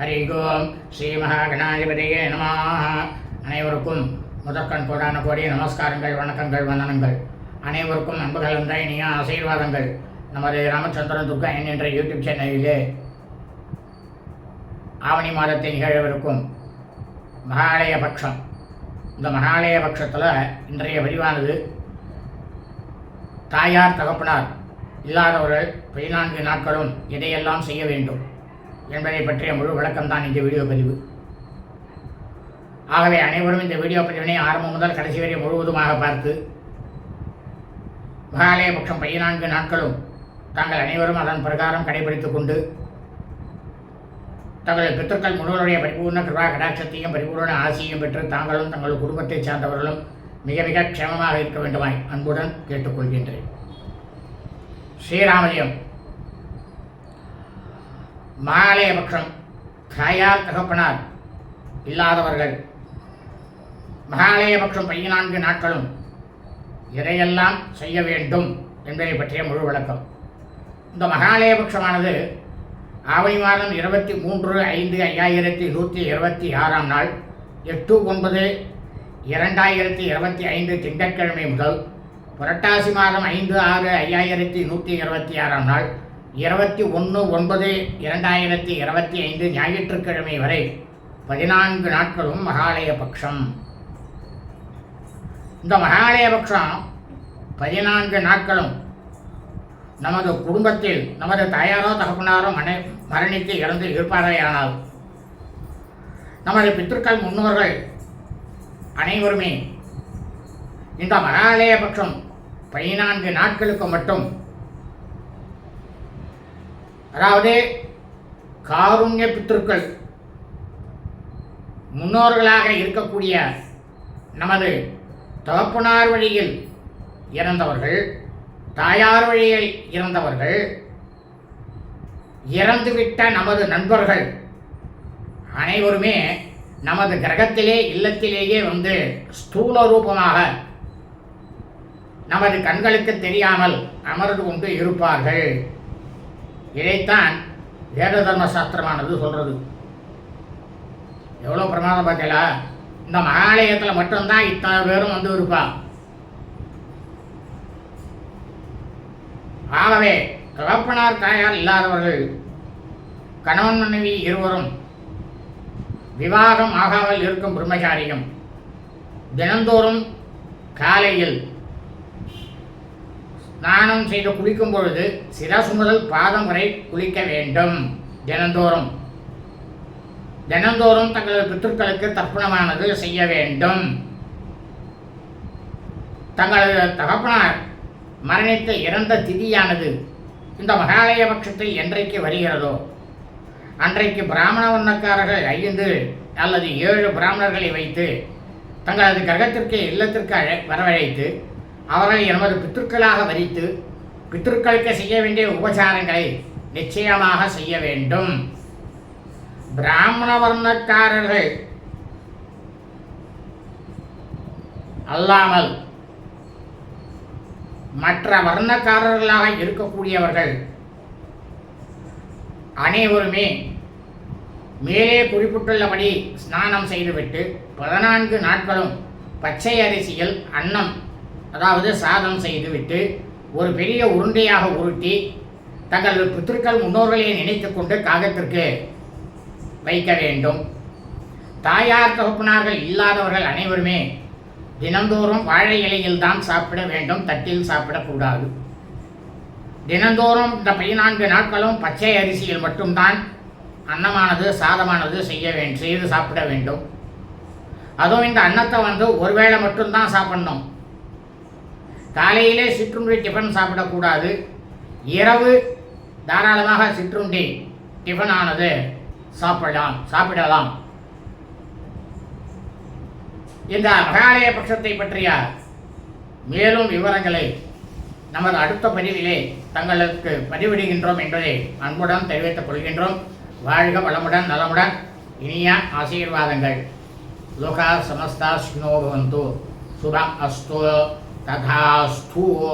ஹரி ஓம் ஸ்ரீ மகாகணாதிபதியே நம அனைவருக்கும் முதற்கண் கோடான கோடி நமஸ்காரங்கள் வணக்கங்கள் வந்தனங்கள். அனைவருக்கும் நண்பர்கள் என்ற இனிய ஆசீர்வாதங்கள். நமது ராமச்சந்திரன் துர்கா என்கின்ற என்ற யூடியூப் சேனலிலே ஆவணி மாதத்தில் நிகழவிருக்கும் மகாலய பட்சம் இந்த மகாலய பட்சத்தில் இன்றைய பதிவானது தாயார் தகப்பனார் இல்லாதவர்கள் பதினான்கு நாட்களும் எதையெல்லாம் செய்ய வேண்டும்? என்பதை பற்றிய முழு விளக்கம்தான் இந்த வீடியோ பதிவு. ஆகவே அனைவரும் இந்த வீடியோ பதிவினை ஆரம்பம் முதல் கடைசி வரை முழுவதுமாக பார்த்து மகாலய பட்சம் பதினான்கு நாட்களும் தாங்கள் அனைவரும் அதன் பிரகாரம் கடைபிடித்துக் கொண்டு தங்களது பித்தர்கள் முன்னோருடைய பரிபூர்ண கிருபா கடாட்சத்தையும் பரிபூர்ண ஆசியையும் பெற்று தாங்களும் தங்கள் குடும்பத்தைச் சார்ந்தவர்களும் மிக மிக க்ஷேமமாக இருக்க வேண்டுமாய் அன்புடன் கேட்டுக்கொள்கின்றேன். ஸ்ரீராமஜெயம். மகாலயபக்ஷம் தாயார் தகப்பனார் இல்லாதவர்கள். மகாலயபக்ஷம் பதினான்கு நாட்களும் எதையெல்லாம் செய்ய வேண்டும் என்பதை பற்றிய முழு விளக்கம். இந்த மகாலயபக்ஷமானது ஆவணி மாதம் இருபத்தி மூன்று ஐந்து ஐயாயிரத்தி நூற்றி இருபத்தி ஆறாம் நாள் எட்டு ஒன்பது இரண்டாயிரத்தி இருபத்தி ஐந்து திங்கட்கிழமை முதல் புரட்டாசி மாதம் ஐந்து ஆறு ஐயாயிரத்தி நூற்றி இருபத்தி ஆறாம் நாள் இருபத்தி ஒன்று ஒன்பது இரண்டாயிரத்தி இருபத்தி ஐந்து ஞாயிற்றுக்கிழமை வரை பதினான்கு நாட்களும் மகாலய பட்சம் இந்த மகாலய பட்சம் பதினான்கு நாட்களும் நமது குடும்பத்தில் நமது தாயாரோ தகப்பனாரோ மனை மரணித்து இறந்து இருப்பாரையானால் நமது பித்திருக்கள் முன்னோர்கள் அனைவருமே இந்த மகாலய பட்சம் பதினான்கு நாட்களுக்கு மட்டும் அதாவது காருண்ய பித்திருக்கள் முன்னோர்களாக இருக்கக்கூடிய நமது தகப்பனார் வழியில் இறந்தவர்கள் தாயார் வழியில் இறந்தவர்கள் இறந்துவிட்ட நமது நண்பர்கள் அனைவருமே நமது கிரகத்திலே இல்லத்திலேயே வந்து ஸ்தூல ரூபமாக நமது கண்களுக்கு தெரியாமல் அமர்ந்து கொண்டு இருப்பார்கள். இதைத்தான் வேத தர்ம சாஸ்திரமானது சொல்கிறது எவ்வளோ பிரமாதம் பார்த்தீங்களா? இந்த மகாலயத்தில் மட்டும்தான் இத்தனை பேரும் வந்து இருப்பா. ஆகவே தகப்பனார் தாயார் இல்லாதவர்கள் கணவன் மனைவி இருவரும் விவாகம் ஆகாமல் இருக்கும் பிரம்மச்சாரியும் தினந்தோறும் காலையில் ஸ்நானம் செய்து குளிக்கும் பொழுது சிரசு முதல் பாதம் வரை குளிக்க வேண்டும். தினந்தோறும். தினந்தோறும் தங்களது பித்திருக்களுக்கு தர்ப்பணமானது செய்ய வேண்டும். தங்களது தகப்பனார் மரணித்த இறந்த திதியானது இந்த மகாலய பட்சத்தில் என்றைக்கு வருகிறதோ? அன்றைக்கு பிராமண வண்ணக்காரர்கள் ஐந்து அல்லது ஏழு பிராமணர்களை வைத்து தங்களது கிரகத்திற்கு இல்லத்திற்கு அழை வரவழைத்து அவர்கள் எமது பித்திருக்களாக வரித்து பித்திருக்களுக்கு செய்ய வேண்டிய உபசாரங்களை நிச்சயமாக செய்ய வேண்டும். பிராமண வர்ணக்காரர்கள் அல்லாமல் மற்ற வர்ணக்காரர்களாக இருக்கக்கூடியவர்கள் அனைவருமே மேலே குறிப்பிட்டுள்ளபடி ஸ்நானம் செய்துவிட்டு பதினான்கு நாட்களும் பச்சை அரிசியில் அன்னம் அதாவது சாதம் செய்துவிட்டு ஒரு பெரிய உருண்டையாக உருட்டி தங்கள் பித்திருக்கள் முன்னோர்களை நினைத்து கொண்டு காகத்திற்கு வைக்க வேண்டும். தாயார் தகப்பனார்கள் இல்லாதவர்கள் அனைவருமே தினந்தோறும் வாழை இலையில் தான் சாப்பிட வேண்டும் தட்டில் சாப்பிடக்கூடாது. தினந்தோறும் இந்த பதினான்கு நாட்களும் பச்சை அரிசியில் மட்டும்தான் அன்னமானது சாதமானது செய்ய வேண்டும் செய்து சாப்பிட வேண்டும். அதுவும் இந்த அன்னத்தை வந்து ஒருவேளை மட்டும்தான் சாப்பிடணும். காலையிலே சிற்றுண்டி டிஃபன் சாப்பிடக்கூடாது. இரவு தாராளமாக சிற்றுண்டி டிஃபன் ஆனது சாப்பிடலாம் சாப்பிடலாம். இந்த மகாலய பட்சத்தை பற்றிய மேலும் விவரங்களை நமது அடுத்த பதிவிலே தங்களுக்கு பதிவிடுகின்றோம் என்பதை அன்புடன் தெரிவித்துக் கொள்கின்றோம். வாழ்க வளமுடன் நலமுடன். இனிய ஆசீர்வாதங்கள். லோகா சமஸ்தா ஸ்னோ பவந்து. சுபம் அஸ்து. 但它吐